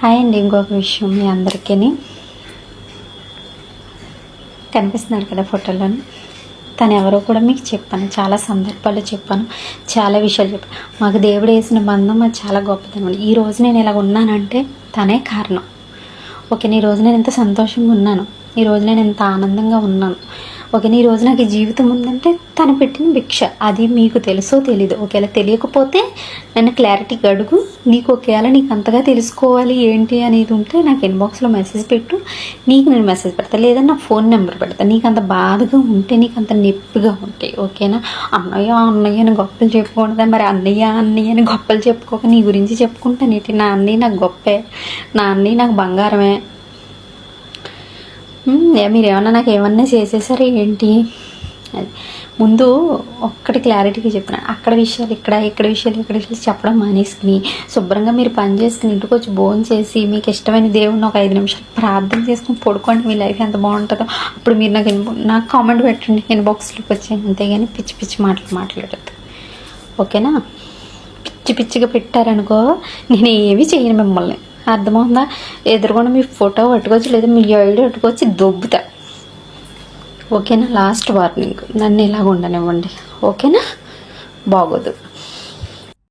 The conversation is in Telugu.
హాయ్ అండి ఇంకొక విషయం మీ అందరికీ కనిపిస్తున్నాడు కదా ఫోటోలోని. తను ఎవరో కూడా మీకు చెప్పాను చాలా సందర్భాల్లో చెప్పాను చాలా విషయాలు చెప్పాను. మాకు దేవుడు వేసిన బంధం అది చాలా గొప్పదనమాట ఈ రోజు నేను ఇలా ఉన్నానంటే తనే కారణం. ఓకే ఈ రోజు నేను ఎంత సంతోషంగా ఉన్నాను ఈ రోజు నేను ఎంత ఆనందంగా ఉన్నాను ఓకే ఈరోజు రోజు నాకు ఈ జీవితం ఉందంటే తను పెట్టిన భిక్ష. అది మీకు తెలుసో తెలీదు. ఒకవేళ తెలియకపోతే నన్ను క్లారిటీగా అడుగు. నీకు ఒకవేళ నీకు అంతగా తెలుసుకోవాలి ఏంటి అనేది ఉంటే నాకు ఇన్బాక్స్లో మెసేజ్ పెట్టు. నీకు నేను మెసేజ్ పెడతా. లేదా నా ఫోన్ నెంబర్ పెడతా. నీకు అంత బాధగా ఉంటే నీకు అంత నొప్పిగా ఉంటాయి ఓకేనా అన్నయ్య అన్నయ్య అని గొప్పలు చెప్పుకుంటుందా? మరి అన్నయ్య అన్నయ్య అని గొప్పలు చెప్పుకోక నీ గురించి చెప్పుకుంటాను ఏంటి నా అన్నయ్య నాకు గొప్పే. నా అన్నయ్య నాకు బంగారమే. మీరు ఏమన్నా నాకు ఏమన్నా చేసేసారు ఏంటి? అది ముందు ఒక్కటి క్లారిటీగా చెప్పిన? అక్కడ విషయాలు ఇక్కడ ఇక్కడ విషయాలు ఇక్కడ విషయాలు చెప్పడం మానేసుకుని శుభ్రంగా మీరు పని చేసుకుని ఇంటికి వచ్చి భోజనం చేసి మీకు ఇష్టమైన దేవుడిని ఒక ఐదు నిమిషాలు ప్రార్థన చేసుకుని పడుకోండి మీ లైఫ్ ఎంత బాగుంటుందో. అప్పుడు మీరు నాకు నాకు కామెంట్ పెట్టండి ఇన్బాక్స్లోకి వచ్చి అంతేగాని పిచ్చి పిచ్చి మాటలు మాట్లాడద్దు. ఓకేనా? పిచ్చి పిచ్చిగా పెట్టారనుకో నేను ఏమీ చేయను మిమ్మల్ని. అర్థమవుతుందా? ఎదురుకుండా మీ ఫోటో పట్టుకోవచ్చు లేదా మీ ఐడి పట్టుకోవచ్చు దొబ్బుతా. ఓకేనా? Last warning. నన్ను ఇలాగ ఉండనివ్వండి. ఓకేనా? బాగోదు.